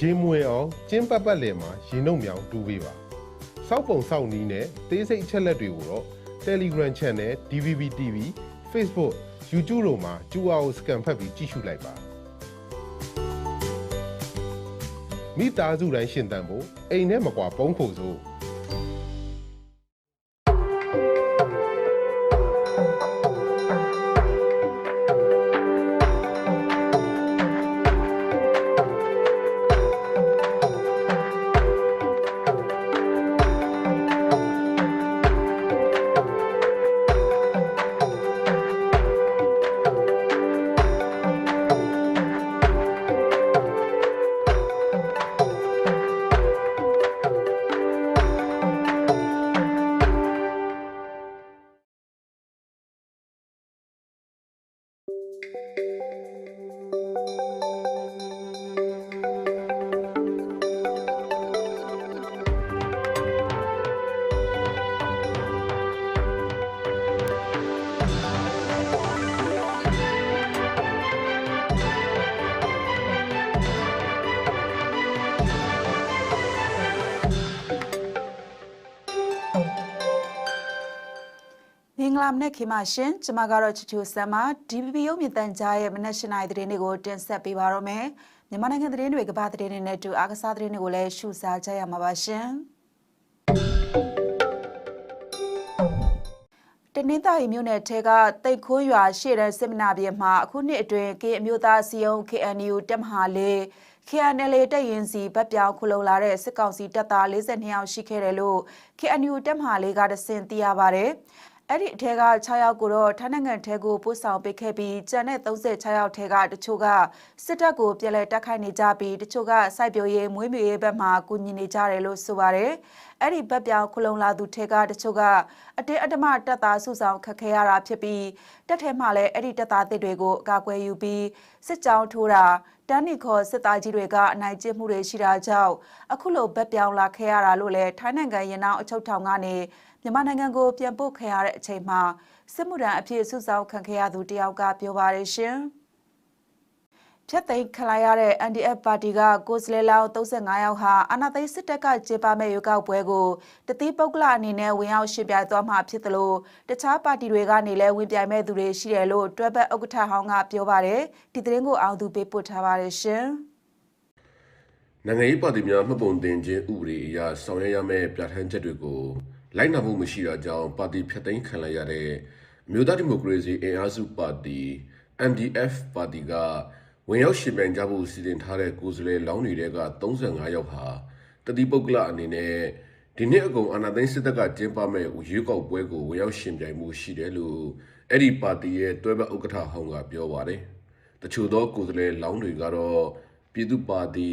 ရေမွေအောင်ကျင်းပတ်ပတ်လည်မှာရေနှုတ်မြောင်တူပေးပါစောက်ပုံစောက်နီးနဲ့သေးစိတ်အချက်လက်တွေကိုတော့ Telegram Channel DVB TV Facebook YouTube တို့မှာကျူအောင် scan ဖတ်ပြီးကြည့်ရှုလိုက်ပါမိသားစုတိုင်းရှင်သန်ဖို့အိမ်နဲ့မကွာပုံးဖို့စို့ င်္ဂလာမနေ့ခင်ပါရှင်ကျမကတော့ချူချူဆမ်မ DPP ရုပ်မြင်သံကြားရဲ့မနက်၈နာရီသတင်းတွေကိုတင်ဆက်ပေးပါရမယ်မြန်မာနိုင်ငံသတင်းတွေကမ္ဘာသတင်းတွေနဲ့အတူအားကစားသတင်းတွေကိုလည်းရှုစားကြရမှာပါရှင်တနင်္သာရီမြို့နယ်ထဲကတိတ်ခိုးရွာရှေ့တန်းစစ်မနာပြေမှာအခုနှစ်အတွင်းကေအမျိုးသားစီယုံ KNU တက်မဟာလေး KNL တက်ရင်စီဗတ်ပြောင်းခုလုံလာတဲ့စစ်ကောင်စီတပ်သား42ယောက်ရှိခဲ့တယ်လို့ KNU တက်မဟာလေးကတစင်သိရပါတယ်။ အဲ့ဒီအထက်က6ယောက်ကိုတော့ထိုင်းနိုင်ငံထဲကိုပို့ဆောင်ပေးခဲ့ပြီးကျန်တဲ့36ယောက်ထဲကတချို့ကစစ်တပ်ကိုပြည်လဲတက်ခိုက်နေကြပြီးတချို့ကစိုက်ပျိုးရေးမွေးမြူရေးဘက်မှာကူညီနေကြတယ်လို့ဆိုပါတယ်။အဲ့ဒီဘက်ပြောင်ခုလုံလာသူထဲကတချို့ကအတင်းအဓမ္မတပ်သားစုဆောင်ခက်ခဲရတာဖြစ်ပြီးတက်ထဲမှာလည်းအဲ့ဒီတပ်သားသစ်တွေကိုအကာအကွယ်ယူပြီးစစ်ကြောင်းထိုးတာတန်းနီခေါ်စစ်သားကြီးတွေကအနိုင်ကျင့်မှုတွေရှိတာကြောင့်အခုလိုဘက်ပြောင်လာခဲ့ရတာလို့လည်းထိုင်းနိုင်ငံရင်နောက်အချုပ်ထောင်ကနေ မြန်မာနိုင်ငံကိုပြန်ပို့ခဲ့ရတဲ့အချိန်မှာစစ်မှုထမ်းအဖြစ်စုဆောင်ခံခဲ့ရသူတယောက်ကပြောပါတယ်ရှင်။ဖြတ်သိမ်းခလာရတဲ့ NDF ပါတီကကိုယ်စားလှယ်လောင်း35ယောက်ဟာအာဏာသိမ်းစစ်တပ်ကကျေပါမဲ့ရွေးကောက်ပွဲကိုတတိပုဂ္ဂလအနေနဲ့ဝင်ရောက်ရှင်ပြိုင်သွားမှာဖြစ်တယ်လို့တခြားပါတီတွေကနေလည်းဝင်ပြိုင်မဲ့သူတွေရှိတယ်လို့တွဲဘက်ဥက္ကဋ္ဌဟောင်းကပြောပါတယ်။ဒီသတင်းကိုအောင်သူပေးပို့ထားပါတယ်ရှင်။နိုင်ငံရေးပါတီများမှတ်ပုံတင်ခြင်းဥပဒေအရဆောင်ရွက်ရမယ့်ပြဋ္ဌာန်းချက်တွေကို လိုက်နာမှုမရှိတာကြောင့်ပါတီဖျက်သိမ်းခံလိုက်ရတဲ့အမျိုးသားဒီမိုကရေစီအင်အားစုပါတီ MDF ပါတီကဝင်ရောက်ရှင်ပြိုင်ကြဖို့စီစဉ်ထားတဲ့ကိုယ်စားလှယ်လောင်းတွေက35ယောက်ဟာတတိပုဂ္ဂလအနေနဲ့ဒီနှစ်အကုန်အာဏာသိမ်းစစ်တပ်ကကျင်းပမဲ့ရွေးကောက်ပွဲကိုဝင်ရောက်ရှင်ပြိုင်မှုရှိတယ်လို့အဲ့ဒီပါတီရဲ့တွဲဘက်ဥက္ကဋ္ဌဟောင်းကပြောပါတယ်။တချို့သောကိုယ်စားလှယ်လောင်းတွေကတော့ပြည်သူ့ပါတီ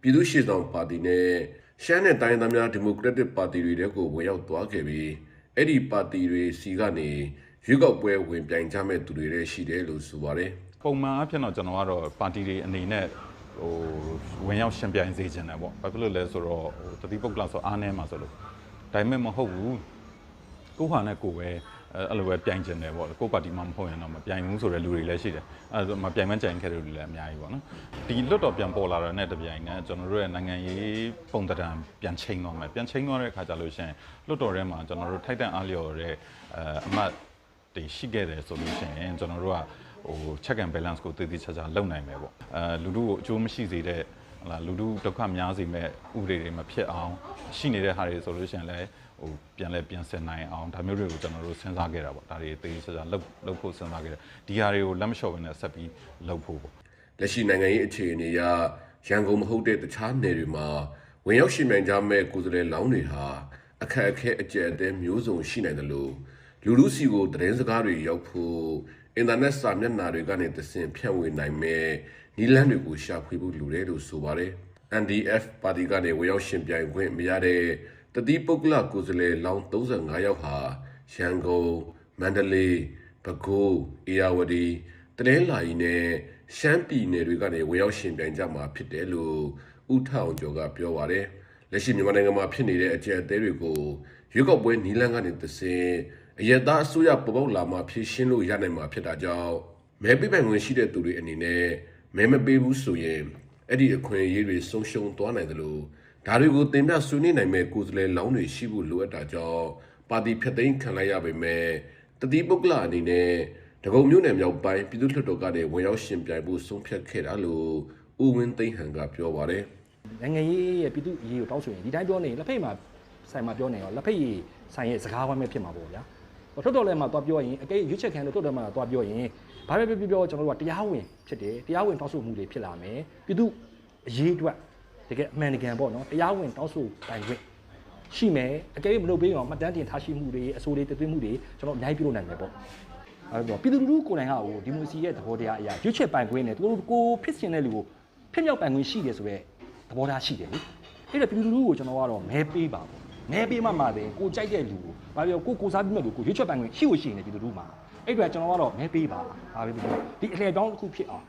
ပြည်သူ့ရှေ့ဆောင်ပါတီနဲ့ ရှမ်းနဲ့တိုင်းသားများဒီမိုကရက်တစ်ပါတီတွေတဲကိုဝင်ရောက်သွားခဲ့ပြီးအဲ့ဒီပါတီတွေစီကနေရွေးကောက်ပွဲဝင်ပြိုင်ကြမဲ့သူတွေလည်းရှိတယ်လို့ဆိုပါတယ်။ပုံမှန်အဖြစ်တော့ကျွန်တော်ကတော့ပါတီတွေအနေနဲ့ဟိုဝင်ရောက်ရှင်ပြိုင်စေချင်တယ်ပေါ့ဘာဖြစ်လို့လဲဆိုတော့ဟိုတတိပုဂ္ဂလဆိုအားနည်းမှာဆိုလို့ဒါပေမဲ့မဟုတ်ဘူးကိုဟာနဲ့ကိုပဲ အဲ့လိုပဲပြိုင်ကျင်တယ်ပေါ့ကိုပါတီမှမဟုတ်ရင်တော့မပြိုင်ဘူးဆိုတဲ့လူတွေလည်းရှိတယ်အဲ့ဒါမပြိုင်မကြိုင်ခဲ့တဲ့လူတွေလည်းအများကြီးပေါ့နော်ဒီလွတ်တော်ပြန်ပေါ်လာတဲ့နဲ့တပြိုင်နက်ကျွန်တော်တို့ရဲ့နိုင်ငံရေးပုံသဏ္ဍာန်ပြန်ချိန်သွားမယ်ပြန်ချိန်သွားတဲ့အခါကျလို့ရှိရင်လွတ်တော်ထဲမှာကျွန်တော်တို့ထိုက်တန်အားလျော်တဲ့အဲအမတ်တွေရှိခဲ့တယ်ဆိုလို့ရှိရင်ကျွန်တော်တို့ကဟို check and balance ကိုတည်တည်ချာချာလုပ်နိုင်မယ်ပေါ့အဲလူလူကိုအကျိုးမရှိစေတဲ့ဟလာလူလူဒုက္ခများစေမဲ့ဥပဒေတွေမဖြစ်အောင်ရှိနေတဲ့ဟာတွေဆိုလို့ရှိရင်လည်း ဟိုပြန်လဲပြန်ဆင်နိုင်အောင်ဒါမျိုးတွေကိုကျွန်တော်တို့စဉ်းစားခဲ့တာပေါ့ဒါတွေတည်တည်ချာချာလုပ်လုပ်ဖို့စဉ်းစားခဲ့တယ်ဒီဟာတွေကိုလက်မလျှော့ဘဲနဲ့ဆက်ပြီးလုပ်ဖို့ပေါ့လက်ရှိနိုင်ငံရေးအခြေအနေအရရန်ကုန်မဟုတ်တဲ့တခြားနယ်တွေမှာဝင်ရောက်ရှင်မြန်ကြမဲ့ကိုယ်စားလှယ်လောင်းတွေဟာအခက်အခဲအကျယ်အသေးမျိုးစုံရှိနိုင်တယ်လို့လူလူစီကိုသတင်းစကားတွေရောက်ဖို့အင်တာနက်စာမျက်နှာတွေကနေသင်ဖြန့်ဝေနိုင်မဲ့နီလန်းတွေကိုရှာဖွေဖို့လိုတယ်လို့ဆိုပါတယ် NDF ပါတီကနေဝင်ရောက်ရှင်ပြိုင်ခွင့်မရတဲ့ တတိပုဂ္ဂလကိုယ်စားလှယ်လောင်း35ယောက်ဟာရန်ကုန်မန္တလေးပဲခူးအေရဝတီတနင်္လာရီနဲ့ရှမ်းပြည်နယ်တွေကနေဝင်ရောက်ရှင်ပြိုင်ကြမှာဖြစ်တယ်လို့ဦးထောင်ကျော်ကပြောပါတယ်လက်ရှိမြန်မာနိုင်ငံမှာဖြစ်နေတဲ့အကြက်အသေးတွေကိုရွေးကောက်ပွဲနီလန်းကနေသင်အယက်သားအစိုးရပေါ်ပေါက်လာမှဖြည့်ရှင်းလို့ရနိုင်မှာဖြစ်တာကြောင့်မဲပေးပိုင်ဝင်ရှိတဲ့သူတွေအနေနဲ့မဲမပေးဘူးဆိုရင်အဲ့ဒီအခွင့်အရေးတွေဆုံးရှုံးသွားနိုင်တယ်လို့ ဒါတွေကိုတင်ပြဆွေးနွေးနိုင်မဲ့ကိုယ်စားလှယ်လောင်းတွေရှိဖို့လိုအပ်တာကြောင့်ပါတီဖျက်သိမ်းခံလိုက်ရပေမဲ့တတိပုဂ္ဂလအနေနဲ့ဒဂုံမြို့နယ်မြောက်ပိုင်းပြည်သူ့လွှတ်တော်ကနေဝင်ရောက်ရှင်ပြိုင်ဖို့ဆုံးဖြတ်ခဲ့တာလို့ဦးဝင်းသိန်းဟန်ကပြောပါတယ်နိုင်ငံရေးရဲ့ပြည်သူအရေးကိုတောင်းဆိုရင်ဒီတိုင်းပြောနေရင်လက်ဖိတ်မှာဆိုင်မှာပြောနေရောလက်ဖိတ်ဆိုင်ရဲ့စကားဝိုင်းပဲဖြစ်မှာပေါ့ဗျာ။ထုတ်တော်လည်းမှာသွားပြောရင်အကဲရွေးချက်ခံလို့ထုတ်တော်မှာသွားပြောရင်ဘာပဲပြောပြောကျွန်တော်တို့ကတရားဝင်ဖြစ်တယ်တရားဝင်တောင်းဆိုမှုတွေဖြစ်လာမယ်ပြည်သူအရေးအတွက် တကယ်အမှန်တကယ်ပေါ့နော်တရားဝင်တောင်းဆိုတိုင်ခွင့်ရှိမယ်အကဲမလုပ်ပေးအောင်မှတ်တမ်းတင်ထားရှိမှုတွေအဆိုတွေတသွင်းမှုတွေကျွန်တော်အများကြီးပြုလုပ်နိုင်မယ်ပေါ့အဲ့တော့ပြည်သူလူထုကိုယ်တိုင်ကဟိုဒီမိုစီရဲ့သဘောတရားအရာရွေးချက်ပိုင်ခွင့်နဲ့သူတို့ကိုဖြစ်စင်တဲ့လူကိုဖြစ်မြောက်ပိုင်ခွင့်ရှိတယ်ဆိုတော့သဘောထားရှိတယ်လေအဲ့တော့ပြည်သူလူထုကိုကျွန်တော်ကတော့မဲပေးပါပေါ့မဲပေးမှမှတယ်ကိုကြိုက်တဲ့လူကိုဘာပြောကိုကိုစားပြီးမဲ့လူကိုရွေးချက်ပိုင်ခွင့်ရှိကိုရှိနေပြည်သူလူထုမှာအဲ့တော့ကျွန်တော်ကတော့မဲပေးပါဘာပဲပြောဒီအလှည့်ပေါင်းတစ်ခုဖြစ်အောင်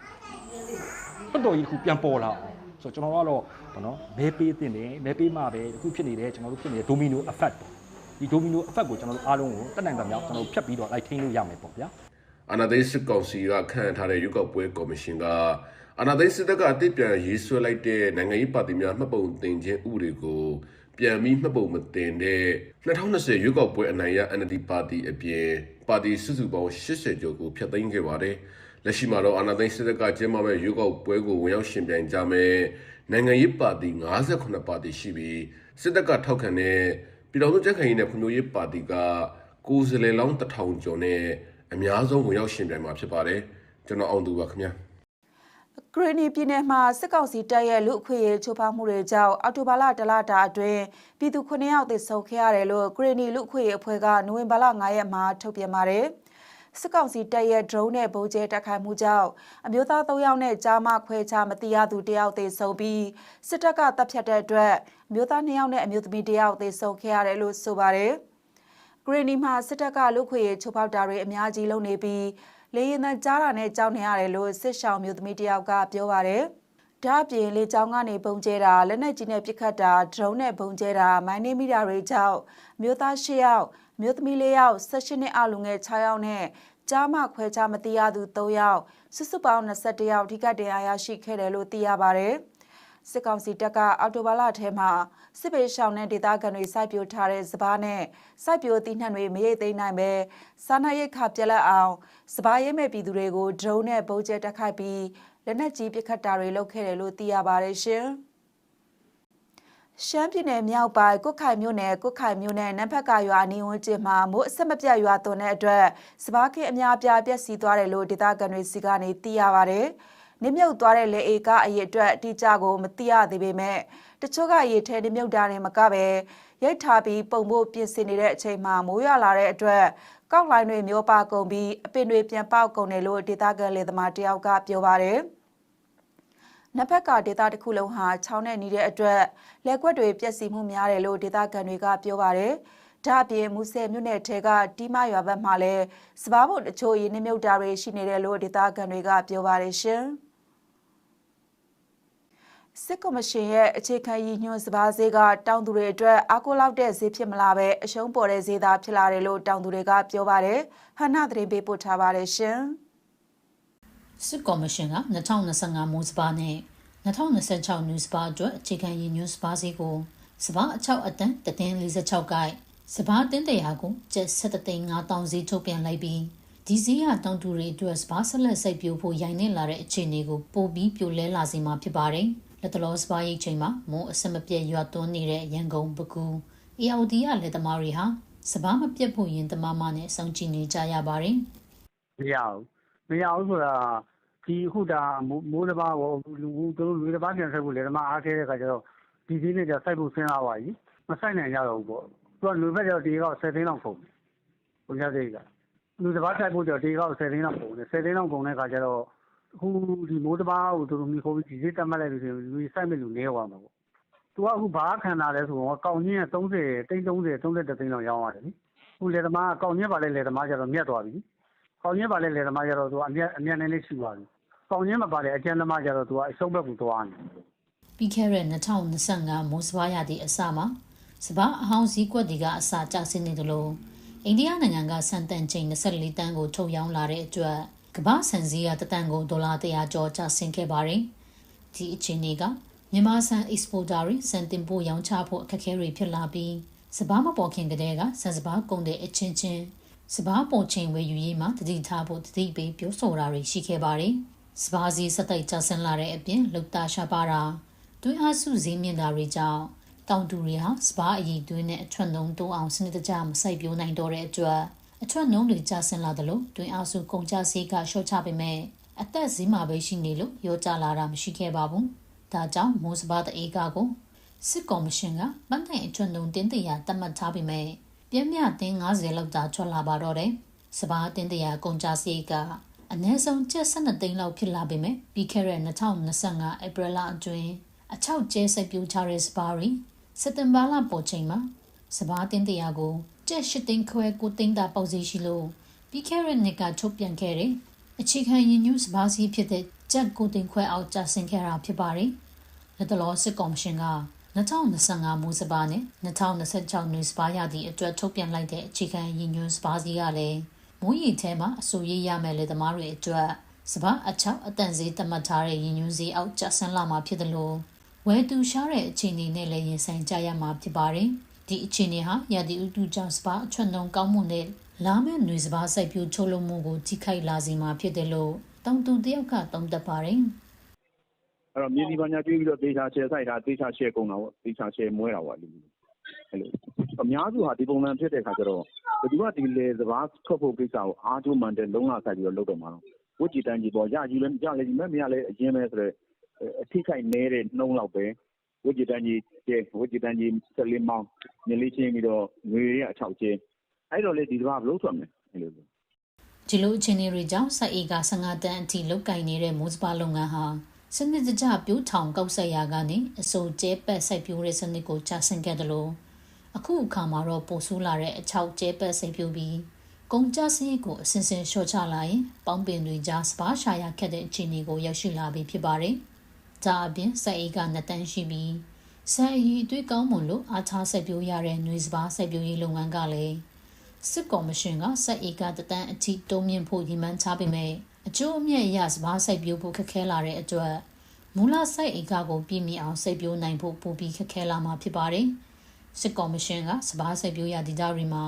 တော်တော်ကြီးတစ်ခုပြန်ပေါ်လာအောင် ဆိုတော့ကျွန်တော်ကတော့ဘာနော်မဲပေးတင်တယ်မဲပေးမှပဲအခုဖြစ်နေတယ်ကျွန်တော်တို့ဖြစ်နေတဲ့ domino effect ပေါ့ဒီ domino effect ကိုကျွန်တော်တို့အားလုံးကိုတက်နိုင်တာများကျွန်တော်တို့ဖြတ်ပြီးတော့လိုက်ထိန်းလို့ရမယ်ပေါ့ဗျာအာနာသိန်းစစ်ကောင်စီကခန့်ထားတဲ့ရွေးကောက်ပွဲကော်မရှင်ကအာနာသိန်းစစ်တပ်ကအတိတ်ပြန်ရေးဆွဲလိုက်တဲ့နိုင်ငံရေးပါတီများမှတ်ပုံတင်ခြင်းဥပဒေကိုပြန်ပြီးမှတ်ပုံမတင်တဲ့2020ရွေးကောက်ပွဲအနိုင်ရ NLD ပါတီအပြင်ပါတီစုစုပေါင်း80ကျော်ကိုဖျက်သိမ်းခဲ့ပါတယ်။ လက်ရှိမှာတော့အာနာသိန်းစစ်တပ်ကကျင်းပမဲ့ရွေးကောက်ပွဲကိုဝင်ရောက်ရှင်ပြိုင်ကြမဲ့နိုင်ငံရေးပါတီ58ပါတီရှိပြီးစစ်တပ်ကထောက်ခံတဲ့ပြည်တော်စုကြံ့ခိုင်ရေးနဲ့ဖွံ့ဖြိုးရေးပါတီကကိုယ်စားလှယ်လောင်း1000ကျော်နဲ့အများဆုံးဝင်ရောက်ရှင်ပြိုင်မှာဖြစ်ပါတယ်ကျွန်တော်အောင်သူပါခင်ဗျာဂရနီပြည်နယ်မှာစစ်ကောင်စီတပ်ရဲ့လူအခွင့်အရေးချိုးဖောက်မှုတွေကြောင့်အော်တိုဘာလတလတာအတွင်းပြည်သူ9ယောက်သေဆုံးခဲ့ရတယ်လို့ဂရနီလူအခွင့်အရေးအဖွဲ့ကနိုဝင်ဘာလ9ရက်မှာထုတ်ပြန်ပါတယ်။ စစ်ကောင်စီတပ်ရဲ့ drone နဲ့ဗုံးကျဲတိုက်ခိုက်မှုကြောင့်အမျိုးသား3ယောက်နဲ့ကြားမခွဲခြားမတိရသူ1ယောက်သေဆုံးပြီးစစ်တပ်ကတပ်ဖြတ်တဲ့အတွက်အမျိုးသား2ယောက်နဲ့အမျိုးသမီး1ယောက်သေဆုံးခဲ့ရတယ်လို့ဆိုပါတယ်။ဂရနီမှာစစ်တပ်ကလူခွေချိုးဖောက်တာတွေအများကြီးလုပ်နေပြီးလေရင်သံကြားတာနဲ့ကြောက်နေရတယ်လို့စစ်ရှောင်းမျိုးသမီးတယောက်ကပြောပါတယ်။ဒါ့အပြင်လေကြောင်းကနေပုံကျဲတာလက်နက်ကြီးနဲ့ပစ်ခတ်တာဒရုန်းနဲ့ပုံကျဲတာမိုင်းနေမိတာတွေကြောင့်မျိုးသား၈ယောက် မျိုးသမီး၄ယောက်၁၈နှစ်အလူငယ်6ယောက်နဲ့ကြားမခွဲခြားမတိရသူ3ယောက်စုစုပေါင်း21ယောက်ထိကတ်တရားရရှိခဲ့တယ်လို့သိရပါတယ်။စစ်ကောင်စီတပ်ကအော်တိုဘာလထဲမှာစစ်ပေရှောင်းနဲ့ဒေသခံတွေစိုက်ပျိုးထားတဲ့စပားနဲ့စိုက်ပျိုးသီးနှံတွေမရိတ်သိမ်းနိုင်ပဲစားနပ်ရိက္ခာပြက်လက်အောင်စပားရိတ်မဲ့ပြည်သူတွေကိုဒရုန်းနဲ့ပုံကျဲတက်ခိုက်ပြီးလက်နက်ကြီးပစ်ခတ်တာတွေလုပ်ခဲ့တယ်လို့သိရပါတယ်ရှင်။ ရှမ်းပြည်နယ်မြောက်ပိုင်းကုတ်ခိုင်မြို့နယ်ကုတ်ခိုင်မြို့နယ်နံဖက်ကရွာအနီးဝန်းကျင်မှာမိုးအဆက်မပြတ်ရွာသွန်းတဲ့အတွက်စပားခင်းအများအပြားပျက်စီးသွားတယ်လို့ဒေသခံတွေစီကနေသိရပါတယ်။နစ်မြုပ်သွားတဲ့လေအေကအရေးအတွက်အတိအကျကိုမသိရသေးပေမဲ့တချို့ကရေထဲနစ်မြုပ်တာတွေမကပဲရိတ်ထားပြီးပုံဖို့ပြင်ဆင်နေတဲ့အချိန်မှာမိုးရွာလာတဲ့အတွက်ကောက်လိုင်းတွေမျိုးပါကုန်ပြီးအပင်တွေပြန်ပေါက်ကုန်တယ်လို့ဒေသခံလေသမားတယောက်ကပြောပါတယ်။ နက်ဖက်ကဒေတာတစ်ခုလုံးဟာချောင်းနဲ့နေတဲ့အတွက်လက်ကွက်တွေပျက်စီးမှုများတယ်လို့ဒေတာကန်တွေကပြောပါတယ်။ဒါ့အပြင်မူဆယ်မြို့နယ်ထဲကတီးမရွာဘက်မှာလည်းစပားဘုတ်တချို့ရင်းနှမြုပ်တာတွေရှိနေတယ်လို့ဒေတာကန်တွေကပြောပါတယ်ရှင်။စစ်ကော်မရှင်ရဲ့အခြေခံရည်ညွှန်းစပါးဈေးကတောင်သူတွေအတွက်အကူလောက်တဲ့ဈေးဖြစ်မလာပဲအရှုံးပေါ်တဲ့ဈေးသာဖြစ်လာတယ်လို့တောင်သူတွေကပြောပါတယ်။ဟန်နာသတင်းပေးပို့ထားပါတယ်ရှင်။ စစ်ကော်မရှင်က2025မိုးစပါနဲ့2026နူးစပါအတွက်အခြေခံရည်ညွှန်းစပါစီကိုစပါအချောက်အတန်းတသိန်း46ကိုက်စပါတင်းတရာကိုကျပ်7သိန်း5000စီထုတ်ပြန်လိုက်ပြီးဒီစည်းရတောင်တူတွေအတွက်စပါဆက်လက်စိတ်ပြိုးဖို့ရိုင်းနေလာတဲ့အခြေအနေကိုပိုပြီးပြိုလဲလာစေမှာဖြစ်ပါတယ်လက်တလောစပါရိတ်ချိန်မှာမိုးအဆက်မပြတ်ရွာသွန်းနေတဲ့ရန်ကုန်ပကူ AOD ရလက်သမားတွေဟာစပါမပြတ်ဖို့ရင်တမမနဲ့စောင့်ကြည့်နေကြရပါတယ်မရဘူးမရဘူးဆိုတာ ဒီအခုဒါမိုးတစ်ပါးကိုလူတို့လူတစ်ပါးပြန်ဆက်ဖို့လေဓမ္မအားသေးတဲ့ခါကျတော့ဒီဒီနဲ့ကျစိုက်ဖို့စဉ်းစားပါကြီးမဆိုင်နိုင်ကြတော့ဘူးပေါ့သူကလူဘက်ကျတော့ဒီကောက်10သိန်းလောက်ကုန်ဘုရားသေးကလူတစ်ပါးစိုက်ဖို့ကျတော့ဒီကောက်10သိန်းလောက်ကုန်တယ်10သိန်းလောက်ကုန်တဲ့ခါကျတော့အခုဒီမိုးတစ်ပါးကိုသူတို့မိခိုးပြီးဒီစိတ်တက်မှတ်လိုက်လို့ဆိုရင်လူစိုက်မဲ့လူနေသွားမှာပေါ့သူကအခုဘာခံတာလဲဆိုတော့ကောင်းကြီးက30တိန်း30 31သိန်းလောက်ရောင်းရတယ်နိအခုလေသမားကောင်းကြီးပါလေလေသမားကျတော့မြတ်သွားပြီကောင်းကြီးပါလေလေသမားကျတော့သူကအမြတ်အမြတ်နဲ့လေးရှိသွားပြီ ကောင်းကြီးမပါလေအကျဉ်းသမားကျတော့သူကအရှုံးဘက်ကိုသွားနေပြီးခဲ့တဲ့2025မိုးစပါးရသည့်အစမှာစပါးအဟောင်းစည်းကွက်တွေကအစကျဆင်းနေတယ်လို့အိန္ဒိယနိုင်ငံကစံတန်ချိန်24တန်းကိုထုတ်ရောင်းလာတဲ့အတွက်ကမ္ဘာစံစည်းရတတန်ကိုဒေါ်လာ100ကျော်ကျဆင်းခဲ့ပါတယ်။ဒီအခြေအနေကမြန်မာဆန် exporter တွေစံတင်ပို့ရောင်းချဖို့အခက်အခဲတွေဖြစ်လာပြီးစပားမပေါ်ခင်ကတည်းကဆန်စပားကုန်တဲ့အချင်းချင်းစပားပေါ်ချိန်ဝယ်ယူရေးမှာတတိထားဖို့တတိပေးပြောဆိုတာတွေရှိခဲ့ပါတယ်။ စပားစီစက်တိုက်ကျဆင်းလာတဲ့အပြင်လုတ်တာရှာပါတာတွင်းအားစုစည်းမြင့်တာတွေကြောင့်တောင်သူတွေဟာစပားအည်တွင်းနဲ့အထွတ်နှုံတိုးအောင်စနစ်တကျမစိုက်ပျိုးနိုင်တော့တဲ့အတွက်အထွတ်နှုံတွေကျဆင်းလာသလိုတွင်းအားစုကုန်ကျစရိတ်ကလျှော့ချပေမဲ့အသက်ဈေးမှာပဲရှိနေလို့ရောကျလာတာမရှိခဲ့ပါဘူး။ဒါကြောင့်မိုးစပါးတဲ့အေကကိုစစ်ကော်မရှင်ကမန်တိုင်အထွတ်နှုံတင်းတရာတတ်မှတ်ထားပေမဲ့ပြင်းမြတင်း90လောက်သာထွက်လာပါတော့တယ်။စပားတင်းတရာကုန်ကျစရိတ်က အနည်းဆုံးကျပ်12သိန်းလောက်ဖြစ်လာပေမဲ့ပြီးခဲ့တဲ့2025ဧပြီလအတွင်းအချောက်ကျဲစိုက်ပျိုးထားတဲ့စပားတွေစက်တင်ဘာလပေါ်ချိန်မှာစပားတင်းတရာကိုကျပ်8သိန်းခွဲ9သိန်းသာပေါက်စီရှိလို့ပြီးခဲ့တဲ့နှစ်ကထုတ်ပြန်ခဲ့တဲ့အခြေခံရည်ညွှန်းစပားစီဖြစ်တဲ့ကျပ်9သိန်းခွဲအောက်ကျဆင်းခဲ့တာဖြစ်ပါတယ်။လက်တလောစစ်ကော်မရှင်က2025မိုးစပါးနဲ့2026နွေစပါးရသည့်အတွက်ထုတ်ပြန်လိုက်တဲ့အခြေခံရည်ညွှန်းစပါးစီကလည်း မိုးရီထဲမှာအဆိုရရမယ်လေသမားတွေအတွက်စပားအချောက်အတန်ဈေးသတ်မှတ်ထားတဲ့ရည်ညွှန်းဈေးအောက်ကျဆင်းလာမှာဖြစ်တယ်လို့ဝယ်သူရှားတဲ့အခြေအနေနဲ့လည်းရင်ဆိုင်ကြရမှာဖြစ်ပါတယ်။ဒီအခြေအနေဟာရာသီဥတုကြောင့်စပားအချွတ်နှုံကောင်းမှုနဲ့လာမယ့်ຫນွေစပားစိုက်ပျိုးချုပ်လုပ်မှုကိုထိခိုက်လာစေမှာဖြစ်တယ်လို့တောင်သူတယောက်ကသုံးသပ်ပါတယ်။အဲ့တော့မြေစီပါညာကျွေးပြီးတော့သေချာချဲဆိုင်တာသေချာချဲကုန်တာပေါ့သေချာချဲမွဲတာပေါ့လူမျိုး အဲ့လိုအများစုဟာ ဒီပုံစံဖြစ်တဲ့ခါကျတော့ ဘယ်သူက ဒီလေစဘာထွက်ဖို့ကိစ္စကို အားကျိုးမှန်တဲ့လုံးလာဆိုင်ပြီးတော့ လုပ်တော့မှာတော့ ဝတ်ကြည်တန်းကြီးပေါ့ရယူလည်းကြလည်းဒီမဲ့မရလည်း အရင်ပဲဆိုတော့အထိခိုက်နေတဲ့နှုံးလောက်ပဲ ဝတ်ကြည်တန်းကြီးကျဲဝတ်ကြည်တန်းကြီးဆက်လေးမောင်းညလေးချင်းပြီးတော့ငွေရအချောက်ကျဲအဲ့တော့လေဒီစဘာဘယ်လို့ထွက်မလဲအဲ့လိုဒီလိုအခြေအနေတွေကြောင့် စိုက်အေက15တန်းအထိ လုတ်ကင်နေတဲ့ မိုးစပါလုပ်ငန်းဟာ စနစ်တကျပြိုးထောင်ကောက်ဆက်ရာကနေ အစိုးကျဲပတ်စိုက်ပျိုးတဲ့စနစ်ကိုချဆင်ခဲ့တယ်လို့ အခုအခါမှာတော့ပိုဆိုးလာတဲ့အချောက်ကျဲပတ်စိုက်ပျိုးပြီးကုန်ကျစရိတ်ကိုအစင်စင်လျှော့ချလာရင်ပေါင်းပင်တွေကြားစပါးရှာရခက်တဲ့အခြေအနေကိုရောက်ရှိလာပြီဖြစ်ပါတယ်။ဒါအပြင်စိုက်အေကနှစ်တန်းရှိပြီးစိုက်အီအတွေ့ကောင်းမွန်လို့အားထားစိုက်ပျိုးရတဲ့ຫນွေစပါးစိုက်ပျိုးရေးလုပ်ငန်းကလည်းစစ်ကော်မရှင်ကစက်အေကတတန်းအထိတုံးမြင့်ဖို့ရည်မှန်းထားပေမဲ့အကျိုးအမြတ်အရစပါးစိုက်ပျိုးဖို့ခက်ခဲလာတဲ့အတွက်မူလစိုက်အေကကိုပြည့်မီအောင်စိုက်ပျိုးနိုင်ဖို့ပိုပြီးခက်ခဲလာမှာဖြစ်ပါတယ်။ စစ်ကော်မရှင်ကစပါးစိုက်ပျိုးရဒေသတွေမှာ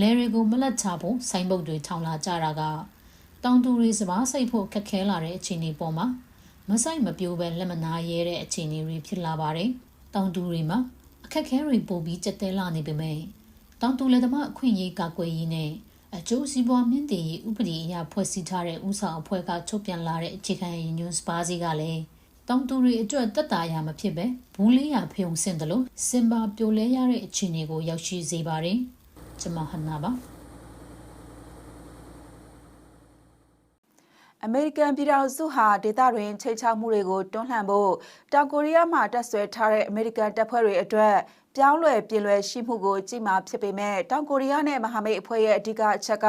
လယ်တွေကိုမလက်ချဖို့စိုင်းပုတ်တွေထောင်လာကြတာကတောင်သူတွေစပါးစိုက်ဖို့ခက်ခဲလာတဲ့အခြေအနေပေါ်မှာမဆိုင်မပြိုးပဲလက်မနာရဲတဲ့အခြေအနေတွေဖြစ်လာပါတယ်။တောင်သူတွေမှာအခက်ခဲတွေပိုပြီးကြက်တဲလာနေပေမဲ့တောင်တူလက်သမားအခွင့်အရေးကာကွယ်ရေးနဲ့အကျိုးစီးပွားမြင့်တင်ရေးဥပဒေအရဖွဲ့စည်းထားတဲ့ဥဆောင်အဖွဲ့ကချုပ်ပြန်လာတဲ့အခြေခံရည်ညွှန်းစပါးစီကလည်း တောင်တူတွေအတွက်တက်တာရမဖြစ်ပဲဘူးလေးရဖယုံစင်တယ်လို့စင်ပါပြိုလဲရတဲ့အခြေအနေကိုရောက်ရှိစေပါတယ်။ကျွန်မဟနာပါအမေရိကန်ပြည်ထောင်စုဟာဒေသတွင်ချိတ်ချမှုတွေကိုတွန်းလှန်ဖို့တောင်ကိုရီးယားမှတပ်ဆွဲထားတဲ့အမေရိကန်တပ်ဖွဲ့တွေအတွက် ပြောင်းလဲပြင်လွယ်ရှိမှုကိုကြည်မာဖြစ်ပေမဲ့တောင်ကိုရီးယားနဲ့မဟာမိတ်အဖွဲ့ရဲ့အဓိကအချက်က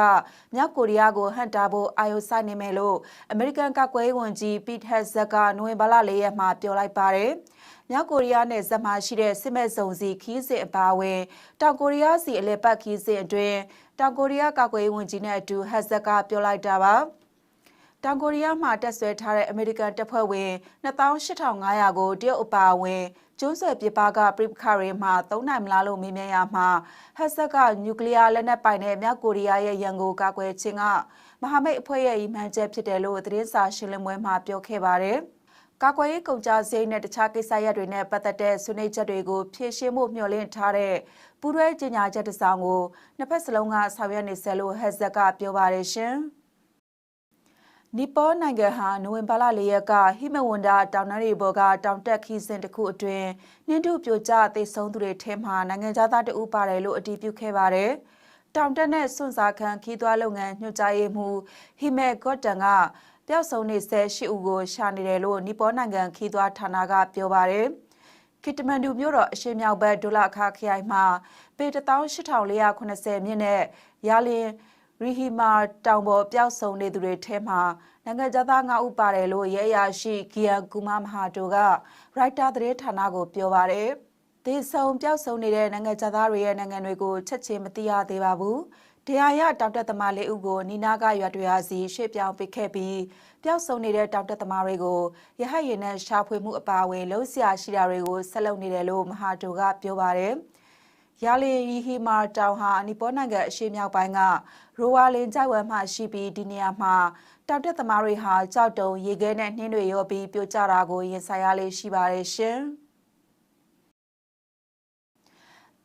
မြောက်ကိုရီးယားကိုဟန်တာဖို့အာရုံစိုက်နေမယ်လို့အမေရိကန်ကာကွယ်ရေးဝန်ကြီးပီထက်ဇက်ကနိုဝင်ဘာလ၄ရက်မှာပြောလိုက်ပါတယ်။မြောက်ကိုရီးယားနဲ့ဇက်မှရှိတဲ့စစ်မဲ့စုံစီခီးစစ်အပါအဝင်တောင်ကိုရီးယားစီအလဲပတ်ခီးစစ်အတွင်းတောင်ကိုရီးယားကာကွယ်ရေးဝန်ကြီးနဲ့အတူဟက်ဇက်ကပြောလိုက်တာပါ။ တောင်ကိုရီးယားမှတက်ဆွဲထားတဲ့အမေရိကန်တပ်ဖွဲ့ဝင်28500ကိုတရုတ်အပါအဝင်ကျွန်းဆွယ်ပြပကပြိပခါတွေမှာသုံးနိုင်မလားလို့မေးမြန်းရမှာဟက်ဆက်ကနျူကလ িয়ার လက်နက်ပိုင်တဲ့မြောက်ကိုရီးယားရဲ့ရန်ကိုကာကွယ်ခြင်းကမဟာမိတ်အဖွဲ့ရဲ့ရည်မှန်းချက်ဖြစ်တယ်လို့သတင်းစာရှင်းလင်းပွဲမှာပြောခဲ့ပါတယ်။ကာကွယ်ရေးကုန်ကြစရိတ်နဲ့တခြားကိစ္စရပ်တွေနဲ့ပတ်သက်တဲ့ဆွေးနွေးချက်တွေကိုဖြည့်ရှင်းဖို့မျှော်လင့်ထားတဲ့ပူးတွဲကြေညာချက်တစ်စောင်ကိုနှစ်ဖက်စလုံးကဆောင်ရွက်နေဆက်လို့ဟက်ဇက်ကပြောပါတယ်ရှင်။ နီပေါနိုင်ငံဟာနိုဝင်ဘာလ၄ရက်ကဟိမဝန္တာတောင်တန်းတွေပေါ်ကတောင်တက်ခီးစဉ်တစ်ခုအတွင်းနှင်းထုပြိုကျသေဆုံးသူတွေထဲမှာနိုင်ငံသားတအုပ်ပါတယ်လို့အတည်ပြုခဲ့ပါတယ်။တောင်တက်နဲ့စွန့်စားခံခီးသွွားလုပ်ငန်းညွှန်ကြားရေးမှူးဟိမဲကော့တန်ကပျောက်ဆုံးနေဆဲရှိဦးကိုရှာနေတယ်လို့နီပေါနိုင်ငံခီးသွွားဌာနကပြောပါတယ်။ကစ်တမန်ဒူမြို့တော်အရှိမြောက်ဘက်ဒိုလာခါခရိုင်မှာပေ18480မြင့်နဲ့ရာလင်း ရီဟီမာတောင်ပေါ်ပျောက်ဆုံးနေသူတွေထဲမှာနိုင်ငံသား9ဦးပါတယ်လို့ရဲအရာရှိဂီယန်ကူမာမဟာတိုကရိုက်တာသတင်းဌာနကိုပြောပါတယ်။ဒေဆုံပျောက်ဆုံးနေတဲ့နိုင်ငံသားတွေရဲ့နိုင်ငံတွေကိုချက်ချင်းမသိရသေးပါဘူး။ဒေတရားရတောင်တက်သမားလေးဦးကိုနီနာကရွာတွေဟာစီရှေ့ပြောင်းပစ်ခဲ့ပြီးပျောက်ဆုံးနေတဲ့တောင်တက်သမားတွေကိုရဟတ်ရင်နဲ့ရှာဖွေမှုအပါအဝင်လှုပ်ရှားရှိတာတွေကိုဆက်လုပ်နေတယ်လို့မဟာတိုကပြောပါတယ်။ရာလီရီဟီမာတောင်ဟာနီပေါ်နိုင်ငံအရှေ့မြောက်ပိုင်းက ရိုဝါလင်ကြိုက်ဝမ်မှရှိပြီးဒီနေရာမှာတောင်တက်သမားတွေဟာကြောက်တုံရေခဲနဲ့နှင်းတွေရောပြီးပြိုကျတာကိုရင်ဆိုင်ရလေးရှိပါတယ်ရှင်။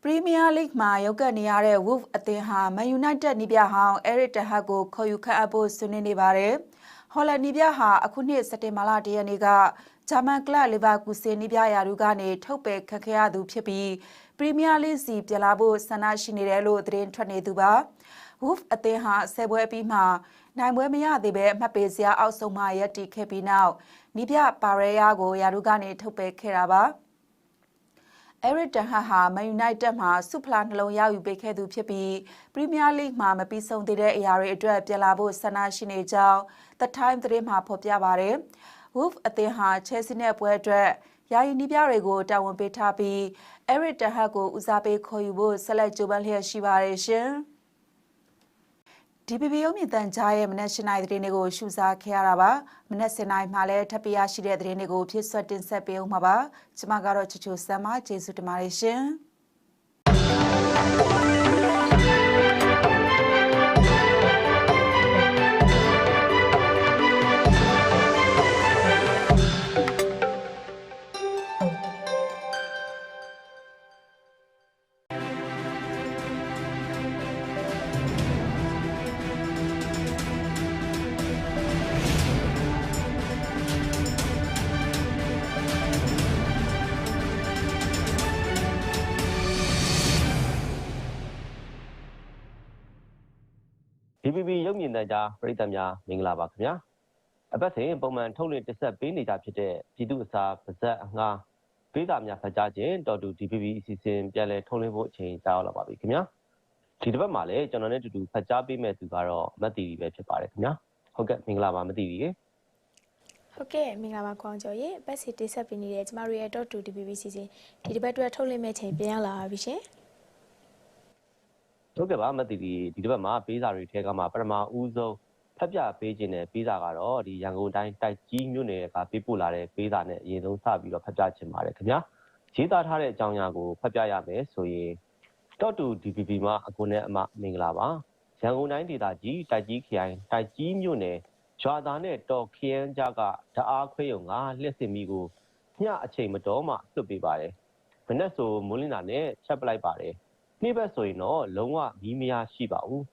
ပရီးမီးယားလိဂ်မှာရုပ်ကပ်နေရတဲ့ Wolf အသင်းဟာမန်ယူနိုက်တက်နီးပြဟောင်း Eric Ten Hag ကိုခေါ်ယူခန့်အပ်ဖို့ဆွေးနွေးနေပါတယ်။ဟော်လန်နီးပြဟာအခုနှစ်စက်တင်ဘာလ၁ရက်နေ့ကဂျာမန်ကလပ်လီဗာကူစင်နီးပြရာထူးကနေထုတ်ပယ်ခတ်ခဲ့ရသူဖြစ်ပြီးပရီးမီးယားလိဂ်စီပြန်လာဖို့ဆန္ဒရှိနေတယ်လို့သတင်းထွက်နေသူပါ။ Wolf အသင်းဟာဆယ်ပွဲပြီးမှနိုင်ပွဲမရသေးပဲအမှတ်ပေးစရာအောက်ဆုံးမှရပ်တည်ခဲ့ပြီးနောက်နီးပြပါရဲယာကိုရာထူးကနေထုတ်ပယ်ခဲ့တာပါ။ Eric Ten Hag ဟာ Man United မှာစုဖလာနှလုံးရယူပေးခဲ့သူဖြစ်ပြီး Premier League မှာမပြီးဆုံးသေးတဲ့အရာတွေအတွက်ပြန်လာဖို့ဆန္ဒရှိနေကြောင်း The Time သတင်းမှာဖော်ပြပါတယ်။ Wolf အသင်းဟာ Chelsea နဲ့ပွဲအတွက်ယာယီနီးပြတွေကိုတာဝန်ပေးထားပြီး Eric Ten Hag ကိုဦးစားပေးခေါ်ယူဖို့ဆက်လက်ကြိုးပမ်းလျက်ရှိပါတယ်ရှင်။ DPP ရုံးမြင့်တန်ကြားရဲ့မနက်၈နိုင်သတင်းတွေကိုရှုစားခဲ့ရတာပါမနက်7နိုင်မှလည်းထပ်ပြရရှိတဲ့သတင်းတွေကိုဖြစ်ဆွတ်တင်ဆက်ပေးအောင်ပါပါကျွန်မကတော့ချူချူဆမ်းမကျေးဇူးတင်ပါတယ်ရှင်။ ရုပ်မြင်သံကြားပရိသတ်များမင်္ဂလာပါခင်ဗျာအပတ်စဉ်ပုံမှန်ထုတ်လွှင့်တက်ဆက်ပေးနေကြဖြစ်တဲ့ပြည်သူ့အစာပါဇက်အငှားပေးစာများဖတ်ကြားခြင်းတော်တူ DPP အစီအစဉ်ပြန်လည်ထုတ်လွှင့်ဖို့အချိန်ကြာရောက်လာပါပြီခင်ဗျာဒီတစ်ပတ်မှာလည်းကျွန်တော်နဲ့တူတူဖတ်ကြားပေးမဲ့သူကတော့မတ်တီပဲဖြစ်ပါတယ်ခင်ဗျာဟုတ်ကဲ့မင်္ဂလာပါမတ်တီရေဟုတ်ကဲ့မင်္ဂလာပါကွန်ကျော်ရေပတ်စီတိဆက်ပေးနေတဲ့ကျမတို့ရဲ့ .2 DPP စီစဉ်ဒီတစ်ပတ်အတွက်ထုတ်လွှင့်မဲ့ချိန်ပြန်ရောက်လာပါပြီရှင် ဟုတ်ကဲ့ပါမတ်တီဒီဒီတစ်ပတ်မှာပေးစာတွေထဲကမှပထမဦးဆုံးဖတ်ပြပေးခြင်းတဲ့ပေးစာကတော့ဒီရန်ကုန်တိုင်းတိုက်ကြီးမြို့နယ်ကပေးပို့လာတဲ့ပေးစာနဲ့အရင်ဆုံးစပြီးတော့ဖတ်ပြခြင်းပါတယ်ခင်ဗျာရေးသားထားတဲ့အကြောင်းအရာကိုဖတ်ပြရမယ်ဆိုရင် .2 DPP မှာအကိုနဲ့အမမင်္ဂလာပါရန်ကုန်တိုင်းဒေသကြီးတိုက်ကြီးခရိုင်တိုက်ကြီးမြို့နယ်ရွာသားနဲ့တော်ခရမ်းကြကဓအားခွဲရုံကလျှက်စင်မီကိုညအချိန်မတော်မှလွတ်ပေးပါတယ်မနေ့ဆိုမိုးလင်းတာနဲ့ချက်ပလိုက်ပါတယ် နေ့ဘက်ဆိုရင်တော့လုံးဝမီးမရရှိပါဘူး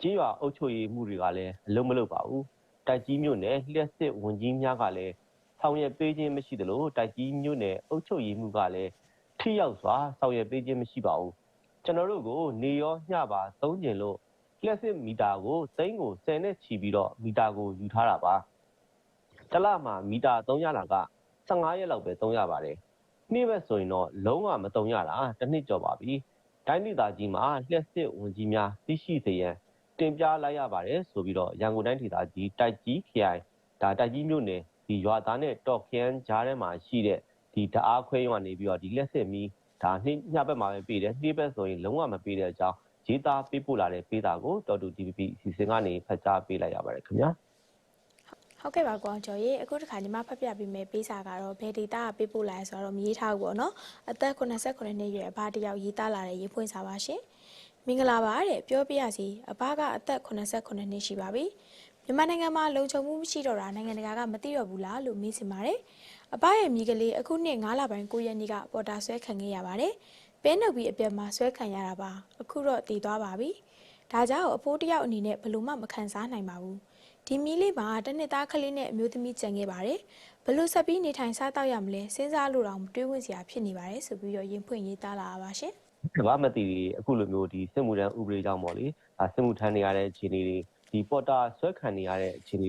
ကြေးရွာအုပ်ချုပ်ရေးမှုတွေကလည်းအလုံးမလုပ်ပါဘူးတိုက်ကြီးမြို့နယ်လျှက်စစ်ဝန်ကြီးများကလည်းဆောင်ရွက်ပေးခြင်းမရှိသလိုတိုက်ကြီးမြို့နယ်အုပ်ချုပ်ရေးမှုကလည်းထိရောက်စွာဆောင်ရွက်ပေးခြင်းမရှိပါဘူးကျွန်တော်တို့ကိုနေရောညပါသုံးကျင်လို့လျှက်စစ်မီတာကိုစိမ့်ကို10နဲ့ချီပြီးတော့မီတာကိုယူထားတာပါတလမှာမီတာ300လာက15ရက်လောက်ပဲ300ပါတယ်နေ့ဘက်ဆိုရင်တော့လုံးဝမတုံရတာတစ်နှစ်ကျော်ပါပြီ တိုင်းဒေသကြီးမှာလျှက်စစ်ဝန်ကြီးများသိရှိစေရန်တင်ပြလိုက်ရပါတယ်ဆိုပြီးတော့ရန်ကုန်တိုင်းဒေသကြီးတိုက်ကြီးခရိုင်ဒါတိုက်ကြီးမြို့နယ်ဒီရွာသားနဲ့တော့ခရမ်းကြားထဲမှာရှိတဲ့ဒီဓအားခွဲရွာနေပြီးတော့ဒီလျှက်စစ်မီဒါနှိညဘက်မှာပဲပေးတယ်နှိဘက်ဆိုရင်လုံးဝမပေးတဲ့အကြောင်းရေးသားပေးပို့လာတဲ့ပေးတာကိုတော်တူ DPP အစီအစဉ်ကနေဖတ်ကြားပေးလိုက်ရပါတယ်ခင်ဗျာ ဟုတ်ကဲ့ပါကွန်ကျော်ရေအခုတစ်ခါညီမဖတ်ပြပေးမယ်ပေးစာကတော့ဘယ်ဒေတာကပေးပို့လာလဲဆိုတော့မရေးထားဘူးပေါ့နော်အသက်89နှစ်ရွယ်အဘတစ်ယောက်ရေးသားလာတဲ့ရေးဖွင့်စာပါရှင်မင်္ဂလာပါတဲ့ပြောပြရစီအဘကအသက်89နှစ်ရှိပါပြီမြန်မာနိုင်ငံမှာလုံခြုံမှုမရှိတော့တာနိုင်ငံတကာကမသိတော့ဘူးလားလို့မေးစင်ပါတယ်အဘရဲ့မိကလေးအခုနှစ်9လပိုင်း9ရက်နေ့ကပေါ်တာဆွဲခံခဲ့ရပါတယ်ပဲနှုတ်ပြီးအပြက်မှာဆွဲခံရတာပါအခုတော့တည်သွားပါပြီဒါကြောင့်အဖိုးတယောက်အနေနဲ့ဘလို့မှမခံစားနိုင်ပါဘူး ဒီမီလေးမှာတနှစ်သားကလေးနဲ့အမျိုးသမီးကြံခဲ့ပါတယ်ဘလို့ဆက်ပြီးနေထိုင်စားတော့ရမလဲစဉ်းစားလို့တော့တွေးဝင်စရာဖြစ်နေပါတယ်ဆိုပြီးတော့ရင်ဖွင့်ရေးသားလာပါရှင်ကမ္ဘာမတီတွေအခုလိုမျိုးဒီစစ်မှုထမ်းဥပဒေကြောင့်ပေါ့လေဒါစစ်မှုထမ်းနေရတဲ့အခြေအနေတွေဒီပေါ်တာဆွဲခံနေရတဲ့အခြေအနေ